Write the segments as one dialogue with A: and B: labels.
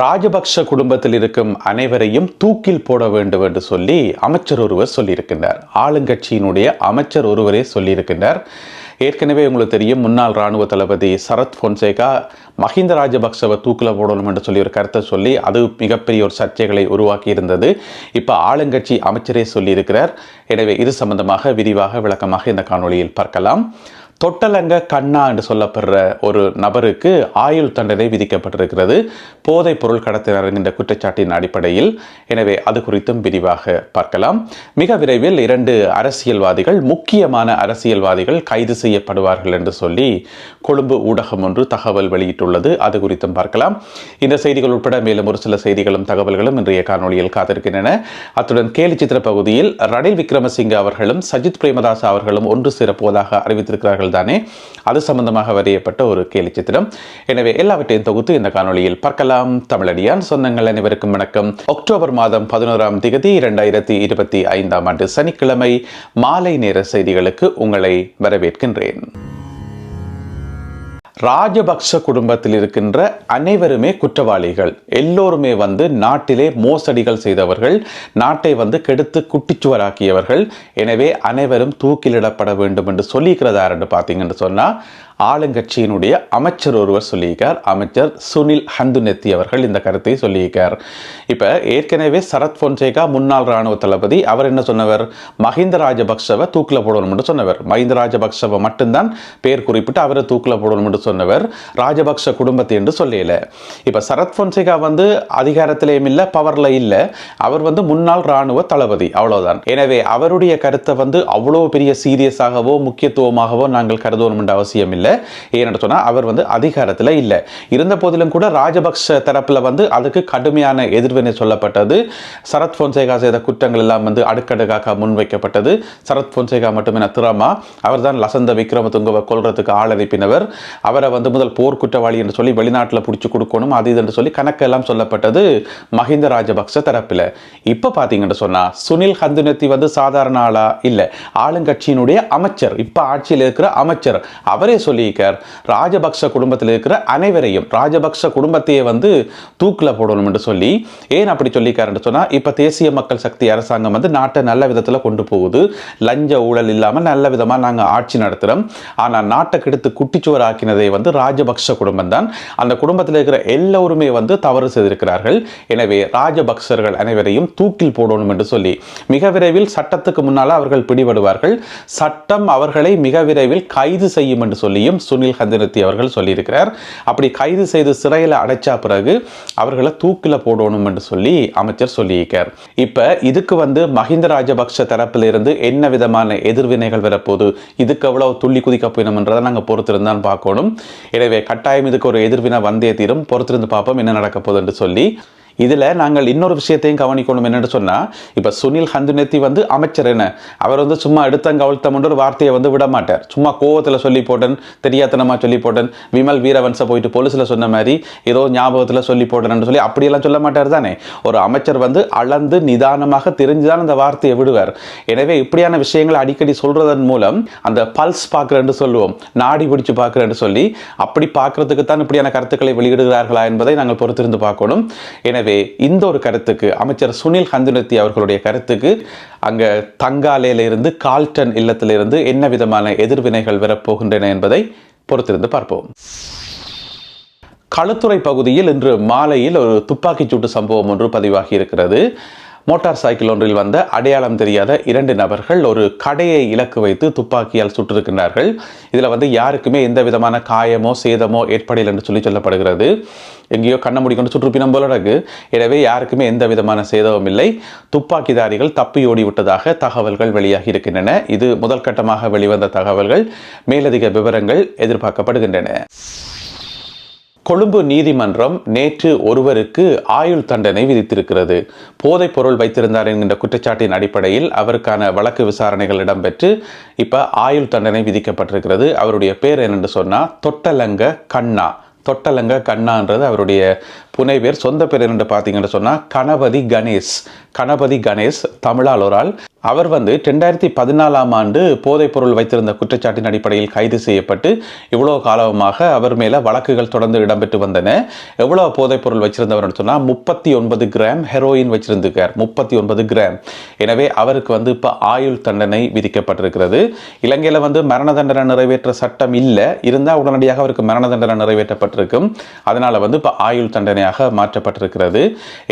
A: ராஜபக்ஷ குடும்பத்தில் இருக்கும் அனைவரையும் தூக்கில் போட வேண்டும் என்று சொல்லி அமைச்சர் ஒருவர் சொல்லியிருக்கின்றார். ஆளுங்கட்சியினுடைய அமைச்சர் ஒருவரே சொல்லியிருக்கின்றார். ஏற்கனவே உங்களுக்கு தெரியும் முன்னாள் ராணுவ தளபதி சரத் பொன்சேகா மஹிந்த ராஜபக்சவை தூக்கில் போடணும் என்று சொல்லி ஒரு கருத்தை சொல்லி அது மிகப்பெரிய ஒரு சர்ச்சைகளை உருவாக்கி இருந்தது இப்போ ஆளுங்கட்சி அமைச்சரே சொல்லியிருக்கிறார். எனவே இது சம்பந்தமாக விரிவாக விளக்கமாக இந்த காணொளியில் பார்க்கலாம். தொட்டலங்க கண்ணா என்று சொல்லப்படுற ஒரு நபருக்கு ஆயுள் தண்டனை விதிக்கப்பட்டிருக்கிறது. போதைப் பொருள் கடத்தினர் என்கின்ற குற்றச்சாட்டின் அடிப்படையில். எனவே அது குறித்தும் விரிவாக பார்க்கலாம். மிக விரைவில் இரண்டு அரசியல்வாதிகள் முக்கியமான அரசியல்வாதிகள் கைது செய்யப்படுவார்கள் என்று சொல்லி கொழும்பு ஊடகம் ஒன்று தகவல் வெளியிட்டுள்ளது. அது குறித்தும் பார்க்கலாம். இந்த செய்திகள் உட்பட மேலும் ஒரு சில செய்திகளும் தகவல்களும் இன்றைய காணொலியில் காத்திருக்கின்றன. அத்துடன் கேலி சித்திர பகுதியில் ரணில் விக்ரமசிங்க அவர்களும் சஜித் பிரேமதாஸ் அவர்களும் ஒன்று சேரப்போவதாக அறிவித்திருக்கிறார்கள் தானே? அது சம்பந்தமாக வரையப்பட்ட ஒரு கேலி சித்திரம். எனவே எல்லாவற்றையும் தொகுத்து இந்த காணொளியில் பார்க்கலாம். தமிழடியான் சொந்தங்கள் அனைவருக்கும் வணக்கம். அக்டோபர் மாதம் பதினோராம் திகதி இரண்டாயிரத்தி இருபத்தி ஐந்தாம் ஆண்டு சனிக்கிழமை மாலை நேர செய்திகளுக்கு உங்களை வரவேற்கின்றேன். ராஜபக்ஷ குடும்பத்தில் இருக்கின்ற அனைவருமே குற்றவாளிகள். எல்லோருமே வந்து நாட்டிலே மோசடிகள் செய்தவர்கள் நாட்டை வந்து கெடுத்து குட்டிச்சுவராக்கியவர்கள். எனவே அனைவரும் தூக்கிலிடப்பட வேண்டும் என்று சொல்லியிருக்கிறதார் என்று பார்த்தீங்கன்னு சொன்னால் ஆளுங்கட்சியினுடைய அமைச்சர் ஒருவர் சொல்லியிருக்கார். அமைச்சர் சுனில் ஹந்துநெத்தி அவர்கள் இந்த கருத்தை சொல்லியிருக்கார். இப்போ ஏற்கனவே சரத் பொன்சேகா முன்னாள் ராணுவ தளபதி அவர் என்ன சொன்னவர்? மஹிந்த ராஜபக்சவை தூக்கில் போடணும்னு சொன்னவர். மஹிந்த ராஜபக்சவை மட்டும்தான் பேர் குறிப்பிட்டு அவரை தூக்கில் போடணும் என்று சொன்னவர். ராஜபக்ச குடும்பத்தை என்று சொல்லல. இப்போ சரத் பொன்சேகா வந்து அதிகாரத்திலேயும் இல்லை பவரில் இல்லை. அவர் வந்து முன்னாள் ராணுவ தளபதி அவ்வளோதான் எனவே அவருடைய கருத்தை வந்து அவ்வளோ பெரிய சீரியஸாகவோ முக்கியத்துவமாகவோ நாங்கள் கருதணும் என்ற அவசியம் இல்லை. இல்லை. ஏன்னு சொன்னால் அவர் வந்து அதிகாரத்தில் இல்லை. இருந்த போதிலும் கூட ராஜபக்ச தரப்பில் வந்து அதுக்கு கடுமையான எதிர்வினை சொல்லப்பட்டது. சரத் பொன்சேகா செய்த குற்றங்கள் எல்லாம் வந்து அடுக்கடுக்காக முன்வைக்கப்பட்டது. சரத் பொன்சேகா மட்டுமே திறமா. அவர் தான் லசந்த விக்ரமதுங்கவை கொள்றதுக்கு ஆள் அனுப்பினவர் அவரை வந்து முதல் போர் குற்றவாளி என்று சொல்லி வெளிநாட்டில் பிடிச்சி கொடுக்கணும் அது இது என்று சொல்லி கணக்கெல்லாம் சொல்லப்பட்டது மஹிந்த ராஜபக்ச தரப்பில். இப்போ பார்த்தீங்கன்னு சொன்னால் சுனில் ஹந்துனத்தி வந்து சாதாரண ஆளா இல்லை. ஆளுங்கட்சியினுடைய அமைச்சர் இப்போ ஆட்சியில் இருக்கிற அமைச்சர் அவரே சொல்லி சொல்லியிருக்கார். ராஜபக்ச குடும்பத்தில் இருக்கிற அனைவரையும் ராஜபக்ச குடும்பத்தையே வந்து தூக்கில் போடணும் என்று சொல்லி ஏன் அப்படி சொல்லியிருக்காருன்னு சொன்னால் இப்போ தேசிய மக்கள் சக்தி அரசாங்கம் வந்து நாட்டை நல்ல விதத்தில் கொண்டு போகுது. லஞ்ச ஊழல் இல்லாமல் நல்ல விதமாக நாங்கள் ஆட்சி நடத்துகிறோம் ஆனால் நாட்டை கெடுத்து குட்டிச்சுவர் ஆக்கினதை வந்து ராஜபக்ஷ குடும்பம் தான் அந்த குடும்பத்தில் இருக்கிற எல்லோருமே வந்து தவறு செய்திருக்கிறார்கள். எனவே ராஜபக்சர்கள் அனைவரையும் தூக்கில் போடணும் என்று சொல்லி மிக விரைவில் சட்டத்துக்கு முன்னால் அவர்கள் பிடிபடுவார்கள். சட்டம் அவர்களை மிக விரைவில் கைது செய்யும் என்று சொல்லியும் சுனில் ஹந்திரத்தி அவர்கள் சொல்லியிருக்கிறார். அப்படி கைது செய்து சிறையில் அடைச்சா பிறகு அவர்களை தூக்கில் போடணும் என்று சொல்லி அமைச்சர் சொல்லியிருக்கார். இப்போ இதுக்கு வந்து மஹிந்த ராஜபக்ஷ தரப்பிலிருந்து என்ன விதமான எதிர்வினைகள் வரப்போகுது? இதுக்கு எவ்வளவு துள்ளி குதிக்க போயினோம்ன்றதை நாங்கள் பொறுத்திருந்தான் பார்க்கணும். எனவே கட்டாயம் இதுக்கு ஒரு எதிர்வினை வந்தே தீரும். பொறுத்திருந்து பார்ப்போம் என்ன நடக்க போகுது என்று சொல்லி இதில் நாங்கள் இன்னொரு விஷயத்தையும் கவனிக்கணும் என்னென்னு சொன்னால் இப்போ சுனில் ஹந்துநெத்தி வந்து அமைச்சர் என்ன? அவர் வந்து சும்மா எடுத்தங்க அழுத்தம்ன்ற ஒரு வார்த்தையை வந்து விட மாட்டார். சும்மா கோவத்தில் சொல்லி போட்டேன் தெரியாத்தனமாக சொல்லி போட்டேன் விமல் வீரவன்சை போயிட்டு போலீஸில் சொன்ன மாதிரி ஏதோ ஞாபகத்தில் சொல்லி போட்டேன்னு சொல்லி அப்படியெல்லாம் சொல்ல மாட்டார் தானே? ஒரு அமைச்சர் வந்து அளந்து நிதானமாக தெரிஞ்சுதான் அந்த வார்த்தையை விடுவார். எனவே இப்படியான விஷயங்களை அடிக்கடி சொல்கிறதன் மூலம் அந்த பல்ஸ் பார்க்குறேன்னு சொல்லுவோம் நாடி பிடிச்சு பார்க்குறேன்னு சொல்லி அப்படி பார்க்கறதுக்கு தான் இப்படியான கருத்துக்களை வெளியிடுகிறார்களா என்பதை நாங்கள் பொறுத்திருந்து பார்க்கணும். எனவே எனவே இந்த ஒரு கருத்துக்கு அமைச்சர் சுனில் ஹந்துனத்தி அவர்களுடைய கருத்துக்கு அங்கே தங்காலையிலிருந்து கால்டன் இல்லத்திலிருந்து என்ன விதமான எதிர்வினைகள் வரப்போகின்றன என்பதை பொறுத்திருந்து பார்ப்போம். களுத்துறை பகுதியில் இன்று மாலையில் ஒரு துப்பாக்கிச்சூட்டு சம்பவம் ஒன்று பதிவாகி இருக்கிறது. மோட்டார் சைக்கிள் ஒன்றில் வந்த அடையாளம் தெரியாத இரண்டு நபர்கள் ஒரு கடையை இலக்கு வைத்து துப்பாக்கியால் சுட்டிருக்கின்றார்கள். இதில் வந்து யாருக்குமே எந்த விதமான காயமோ சேதமோ ஏற்படையில் என்று சொல்லி சொல்லப்படுகிறது. எங்கேயோ கண்ண முடிக்கொண்டு சுற்றுப்பினம் போல இருக்கு எனவே யாருக்குமே எந்த விதமான சேதமும் இல்லை. துப்பாக்கிதாரிகள் தப்பி ஓடி விட்டதாக தகவல்கள் வெளியாகி இருக்கின்றன. இது முதல் கட்டமாக வெளிவந்த தகவல்கள். மேலதிக விவரங்கள் எதிர்பார்க்கப்படுகின்றன. கொழும்பு நீதிமன்றம் நேற்று ஒருவருக்கு ஆயுள் தண்டனை விதித்திருக்கிறது. போதைப் பொருள் வைத்திருந்தார் என்கின்ற குற்றச்சாட்டின் அடிப்படையில் அவருக்கான வழக்கு விசாரணைகள் இடம்பெற்று இப்போ ஆயுள் தண்டனை விதிக்கப்பட்டிருக்கிறது. அவருடைய பேர் என்னென்று சொன்னால் தொட்டலங்க கண்ணா. தொட்டலங்க கண்ணான்றது அவருடைய புனைவேர் சொந்த பேர் என்று பார்த்தீங்கன்னு சொன்னால் கணபதி கணேஷ். கணபதி கணேஷ் தமிழால் ஒரு ஆள் அவர் வந்து ரெண்டாயிரத்தி பதினாலாம் ஆண்டு போதைப்பொருள் வைத்திருந்த குற்றச்சாட்டின் அடிப்படையில் கைது செய்யப்பட்டு இவ்வளோ காலமாக அவர் மேலே வழக்குகள் தொடர்ந்து இடம்பெற்று வந்தன. எவ்வளோ போதைப்பொருள் வச்சிருந்தவர் சொன்னால் முப்பத்தி ஒன்பது கிராம் ஹெரோயின் வச்சிருந்துக்கார் முப்பத்தி ஒன்பது கிராம். எனவே அவருக்கு வந்து இப்போ ஆயுள் தண்டனை விதிக்கப்பட்டிருக்கிறது. இலங்கையில் வந்து மரண தண்டனை நிறைவேற்ற சட்டம் இல்லை. இருந்தால் உடனடியாக அவருக்கு மரண தண்டனை நிறைவேற்றப்பட்டிருக்கும். அதனால் வந்து இப்போ ஆயுள் தண்டனையாக மாற்றப்பட்டிருக்கிறது.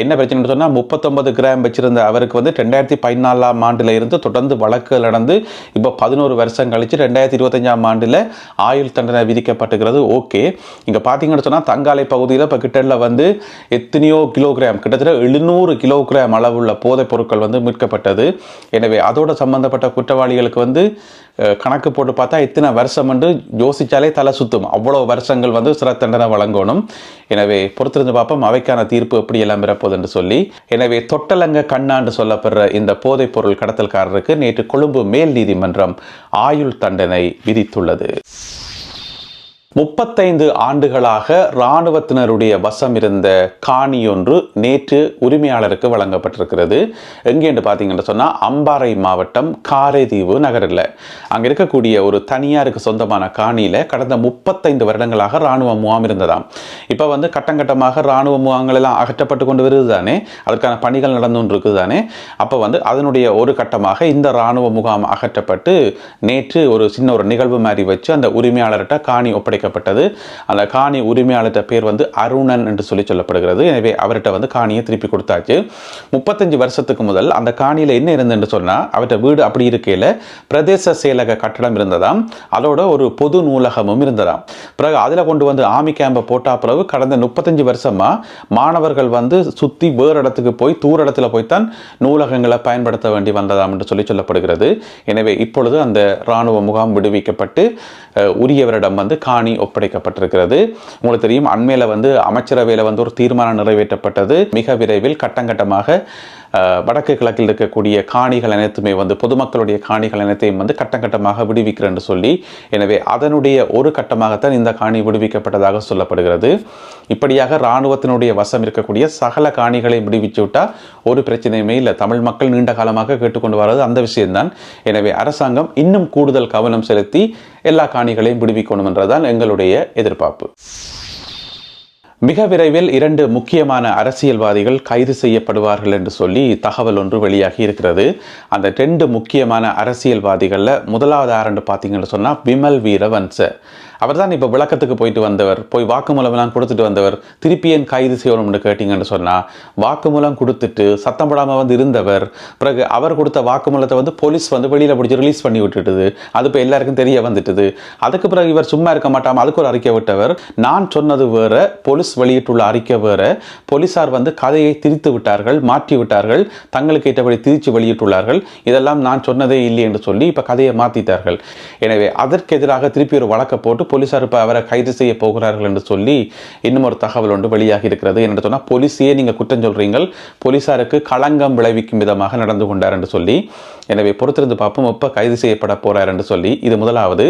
A: என்ன பிரச்சனைன்னு சொன்னால் முப்பத்தொன்பது கிராம் வச்சிருந்த அவருக்கு வந்து ரெண்டாயிரத்தி பதினாலாம் ஆண்டு ஆண்டில் இருந்து தொடர்ந்து வழக்குகள் நடந்து இப்போ பதினோரு வருஷம் கழிச்சு ரெண்டாயிரத்தி இருபத்தஞ்சாம் ஆண்டில் ஆயுள் தண்டனை விதிக்கப்பட்டுகிறது. ஓகே. இங்கே பார்த்தீங்கன்னு சொன்னால் தங்காலை பகுதியில் இப்போ கிட்டத்தில் வந்து எத்தனையோ கிலோகிராம் கிட்டத்தட்ட எழுநூறு கிலோகிராம் அளவுள்ள போதைப் பொருட்கள் வந்து மீட்கப்பட்டது. எனவே அதோட சம்பந்தப்பட்ட குற்றவாளிகளுக்கு வந்து கணக்கு போட்டு பார்த்தா இத்தனை வருஷம் என்று யோசிச்சாலே தலை சுத்தும். அவ்வளோ வருஷங்கள் வந்து சிறை தண்டனை வழங்கணும். எனவே பொறுத்திருந்து பார்ப்போம் அவைக்கான தீர்ப்பு எப்படி எல்லாம் பெறப்போகுது என்று சொல்லி. எனவே தொட்டலங்க கண்ணாண்டு சொல்லப்படுற இந்த போதைப் பொருள் கடத்தல்காரருக்கு நேற்று கொழும்பு மேல் நீதிமன்றம் ஆயுள் தண்டனை விதித்துள்ளது. முப்பத்தைந்து ஆண்டுகளாக இராணுவத்தினருடைய வசம் இருந்த காணி ஒன்று நேற்று உரிமையாளருக்கு வழங்கப்பட்டிருக்கிறது. எங்கேன்னு பார்த்தீங்கன்னு சொன்னால் அம்பாறை மாவட்டம் காரைதீவு நகரில். அங்கே இருக்கக்கூடிய ஒரு தனியாருக்கு சொந்தமான காணியில் கடந்த முப்பத்தைந்து வருடங்களாக இராணுவ முகாம் இருந்ததாம். இப்போ வந்து கட்டங்கட்டமாக இராணுவ முகாம்கள் எல்லாம் அகற்றப்பட்டு கொண்டு வருது தானே அதற்கான பணிகள் நடந்து கொண்டு இருக்குது தானே அப்போ வந்து அதனுடைய ஒரு கட்டமாக இந்த இராணுவ முகாம் அகற்றப்பட்டு நேற்று ஒரு சின்ன ஒரு நிகழ்வு மாதிரி வச்சு அந்த உரிமையாளர்கிட்ட காணி வைக்கப்பட்டது அந்த காணி உரிமையாளர்கிட்ட பேர் வந்து அருணன் என்று சொல்லி சொல்லப்படுகிறது. எனவே அவர்கிட்ட வந்து காணியை திருப்பி கொடுத்தாச்சு. முப்பத்தஞ்சு வருஷத்துக்கு முதல் அந்த காணியில் என்ன இருந்துன்னு சொன்னால் அவர்கிட்ட வீடு அப்படி இருக்கையில் பிரதேச செயலக கட்டடம் இருந்ததாம். அதோட ஒரு பொது நூலகமும் இருந்ததாம். பிறகு அதில் கொண்டு வந்து ஆமி கேம்பை போட்டா பிறகு கடந்த முப்பத்தஞ்சு வருஷமா மாணவர்கள் வந்து சுற்றி வேறு இடத்துக்கு போய் தூர இடத்துல போய்த்தான் நூலகங்களை பயன்படுத்த வேண்டி வந்ததாம் என்று சொல்லி சொல்லப்படுகிறது. எனவே இப்பொழுது அந்த இராணுவ முகாம் விடுவிக்கப்பட்டு உரியவரிடம் வந்து காணி ஒப்படைக்கப்பட்டிருக்கிறது. உங்களுக்கு தெரியும் அண்மையில் வந்து அமைச்சரவையில் வந்து ஒரு தீர்மானம் நிறைவேற்றப்பட்டது. மிக விரைவில் கட்டங்கட்டமாக வடக்கு கிழக்கில் இருக்கக்கூடிய காணிகள் அனைத்துமே வந்து பொதுமக்களுடைய காணிகள் அனைத்தையும் வந்து கட்டங்கட்டமாக விடுவிக்கிறேன் சொல்லி எனவே அதனுடைய ஒரு கட்டமாகத்தான் இந்த காணி விடுவிக்கப்பட்டதாக சொல்லப்படுகிறது. இப்படியாக இராணுவத்தினுடைய வசம் இருக்கக்கூடிய சகல காணிகளை விடுவிச்சு விட்டால் ஒரு பிரச்சனையுமே இல்லை. தமிழ் மக்கள் நீண்ட காலமாக கேட்டுக்கொண்டு வர்றது அந்த விஷயம்தான். எனவே அரசாங்கம் இன்னும் கூடுதல் கவனம் செலுத்தி எல்லா காணிகளையும் விடுவிக்கணும் என்றதான் எங்களுடைய எதிர்பார்ப்பு. மிக விரைவில் இரண்டு முக்கியமான அரசியல்வாதிகள் கைது செய்யப்படுவார்கள் என்று சொல்லி தகவல் ஒன்று வெளியாகி இருக்கிறது. அந்த ரெண்டு முக்கியமான அரசியல்வாதிகளில் முதலாவது ஆரண்டு பார்த்தீங்கன்னு சொன்னால் விமல் வீரவன்ச. அவர் தான் இப்போ விளக்கத்துக்கு போயிட்டு வந்தவர். போய் வாக்குமூலம்லாம் கொடுத்துட்டு வந்தவர். திருப்பி ஏன் கைது செய்யணும்னு கேட்டிங்கன்னு சொன்னால் வாக்குமூலம் கொடுத்துட்டு சத்தம் போடாமல் வந்து இருந்தவர். பிறகு அவர் கொடுத்த வாக்குமூலத்தை வந்து போலீஸ் வந்து வெளியில் பிடிச்சி ரிலீஸ் பண்ணி விட்டுட்டுது. அது இப்போ எல்லாருக்கும் தெரிய வந்துட்டுது. அதுக்கு பிறகு இவர் சும்மா இருக்க மாட்டாமல் அதுக்கு ஒரு அறிக்கை விட்டவர். நான் சொன்னது வேற போலீஸ் வெளியிட்டுள்ள அறிக்கை வேற போலீசார் வந்து கதையை திரித்து விட்டார்கள் மாற்றி விட்டார்கள் தங்களுக்கு ஏற்றபடி திரிச்சு வெளியிட்டுள்ளார்கள். இதெல்லாம் நான் சொன்னதே இல்லை என்று சொல்லி இப்போ கதையை மாற்றிட்டார்கள் எனவே அதற்கு எதிராக திருப்பி ஒரு வழக்கை போட்டு போலீசார் இப்போ அவரை கைது செய்ய போகிறார்கள் என்று சொல்லி இன்னும் ஒரு தகவல் ஒன்று வெளியாகி இருக்கிறது. என்று சொன்னால் போலீஸையே நீங்கள் குற்றம் சொல்கிறீங்கள் போலீசாருக்கு களங்கம் விளைவிக்கும் விதமாக நடந்து கொண்டார் என்று சொல்லி எனவே பொறுத்திருந்து பார்ப்போம். எப்போ கைது செய்யப்பட போறார் என்று சொல்லி இது முதலாவது.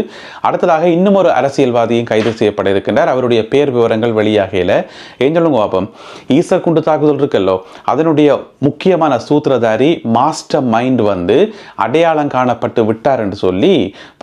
A: அடுத்ததாக இன்னும் ஒரு அரசியல்வாதியும் கைது செய்யப்பட இருக்கின்றார். அவருடைய பேர் விவரங்கள் வெளியாகையில் ஏன் சொல்லுங்க பார்ப்போம் ஈஸ்டர் குண்டு தாக்குதல் இருக்கல்லோ அதனுடைய முக்கியமான சூத்திரதாரி மாஸ்டர் மைண்ட் வந்து அடையாளம் காணப்பட்டு விட்டார் என்று சொல்லி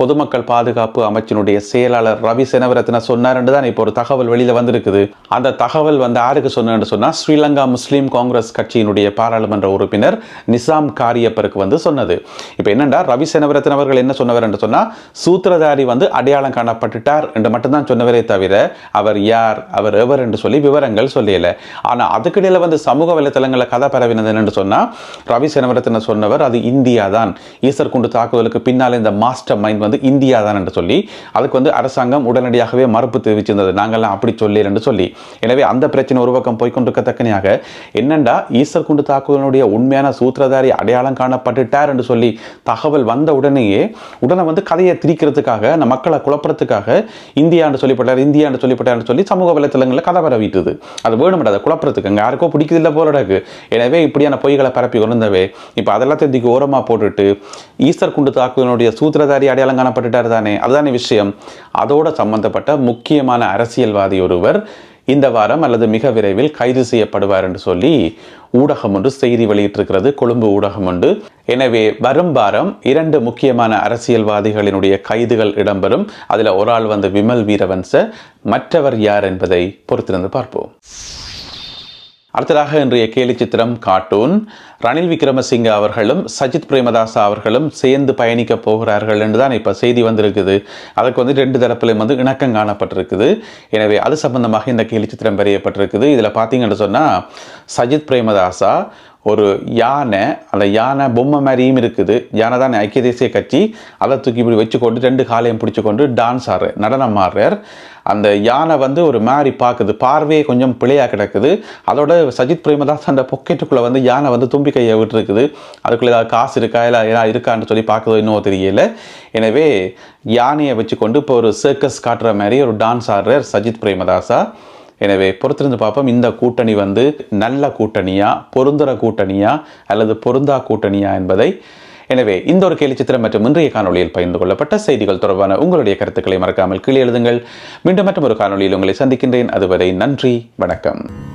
A: பொதுமக்கள் பாதுகாப்பு அமைச்சினுடைய செயலாளர் ரவி செனவரத்ன சொன்னார் என்று தான் இப்போ ஒரு தகவல் வெளியில் வந்திருக்குது. அந்த தகவல் வந்து யாருக்கு சொன்னு சொன்னால் ஸ்ரீலங்கா முஸ்லீம் காங்கிரஸ் கட்சியினுடைய பாராளுமன்ற உறுப்பினர் நிசாம் காரியப்பருக்கு வந்து சொன்னது. இப்போ என்னண்டா ரவி செனவரத்ன அவர்கள் என்ன சொன்னவர் என்று சொன்னால் சூத்திரதாரி வந்து அடையாளம் காணப்பட்டுட்டார் என்று மட்டும்தான் சொன்னவரே தவிர அவர் யார் அவர் எவர் என்று சொல்லி விவரங்கள் சொல்லல. ஆனால் அதுக்கிடையில் வந்து சமூக வலைத்தளங்களில் கதை பரவினது என்று சொன்னால் ரவி செனவரத்ன சொன்னவர் அது இந்தியா தான் ஈஸ்வர் குண்டு தாக்குதலுக்கு பின்னால் இந்த மாஸ்டர் மைண்ட் வந்து இந்தியா தான் என்று சொல்லி அதுக்கு வந்து அரசாங்கம் உடனடியாகவே மறுப்பு தெரிவிச்சிருந்தது. நாங்கள்லாம் அப்படி சொல்லி என்று சொல்லி. எனவே அந்த பிரச்சனை ஒரு பக்கம் போய்கொண்டிருக்கத்தக்கனையாக என்னண்டா ஈஸ்வர் குண்டு தாக்குதலுடைய உண்மையான சூத்திரதாரி அடையாளம் காணப்பட்டுட்டார் என்று சொல்லி சொல்லி தகவல் வந்த உடனேயே உடனே வந்து கதையை திரிக்கிறதுக்காக அந்த மக்களை குழப்பறதுக்காக இந்தியான்னு சொல்லிப்பட்டார் இந்தியான்னு சொல்லிப்பட்டார்னு சொல்லி சமூக வலைத்தளங்களில் கதை பரவிட்டுது அது வேணும் குழப்பறதுக்கு அங்கே யாருக்கோ பிடிக்குதில்ல போலடாக்கு எனவே இப்படியான பொய்களை பரப்பி கொண்டிருந்தவே இப்போ அதெல்லாம் தெரிஞ்சுக்கு ஓரமாக போட்டுட்டு ஈஸ்டர் குண்டு தாக்குதலுடைய சூத்திரதாரி அடையாளம் காணப்பட்டுட்டார் தானே? அதுதானே விஷயம். அதோட சம்பந்தப்பட்ட முக்கியமான அரசியல்வாதி ஒருவர் இந்த வாரம் அல்லது மிக விரைவில் கைது செய்யப்படுவார் என்று சொல்லி ஊடகம் ஒன்று செய்தி வெளியிட்டிருக்கிறது கொழும்பு ஊடகம் ஒன்று. எனவே வரும் வாரம் இரண்டு முக்கியமான அரசியல்வாதிகளினுடைய கைதுகள் இடம்பெறும். அதில் ஒரு ஆள் வந்து விமல் வீரவன்ச மற்றவர் யார் என்பதை பொறுத்திருந்து பார்ப்போம். அடுத்ததாக இன்றைய கேலி சித்திரம் கார்ட்டூன். ரணில் விக்ரமசிங்க அவர்களும் சஜித் பிரேமதாசா அவர்களும் சேர்ந்து பயணிக்க போகிறார்கள் என்று தான் இப்போ செய்தி வந்திருக்குது. அதுக்கு வந்து ரெண்டு தரப்பிலும் வந்து இணக்கம் காணப்பட்டிருக்குது. எனவே அது சம்பந்தமாக இந்த கேலி சித்திரம் வரையப்பட்டிருக்குது. இதில் பார்த்தீங்கன்னு சொன்னால் சஜித் பிரேமதாசா ஒரு யானை அந்த யானை பொம்மை மாதிரியும் இருக்குது. யானை தான் ஐக்கிய தேசிய கட்சி. அதை தூக்கி இப்படி வச்சுக்கொண்டு ரெண்டு காலையும் பிடிச்சிக்கொண்டு டான்ஸ் ஆடுற நடனம் ஆடுறார். அந்த யானை வந்து ஒரு மாதிரி பார்க்குது. பார்வையே கொஞ்சம் பிழையாக கிடக்குது. அதோட சஜித் பிரேமதாஸ் அந்த பொக்கெட்டுக்குள்ளே வந்து யானை வந்து தும்பி கையை விட்டுருக்குது. அதுக்குள்ளே ஏதாவது காசு இருக்கா இல்லை ஏதாவது இருக்கான்னு சொல்லி பார்க்குதோ இன்னும் தெரியல. எனவே யானையை வச்சுக்கொண்டு இப்போ ஒரு சர்க்கஸ் காட்டுற மாதிரி ஒரு டான்ஸ் ஆடுறார் சஜித் பிரேமதாஸா எனவே பொறுத்திருந்து பார்ப்போம். இந்த கூட்டணி வந்து நல்ல கூட்டணியா பொருந்துற கூட்டணியா அல்லது பொருந்தா கூட்டணியா என்பதை. எனவே இந்த ஒரு கேலி சித்திரம் மற்றும் இன்றைய காணொலியில் பகிர்ந்து கொள்ளப்பட்ட செய்திகள் தொடர்பான உங்களுடைய கருத்துக்களை மறக்காமல் கீழே எழுதுங்கள். மீண்டும் மற்றும் ஒரு காணொலியில் உங்களை சந்திக்கின்றேன். அதுவரை நன்றி வணக்கம்.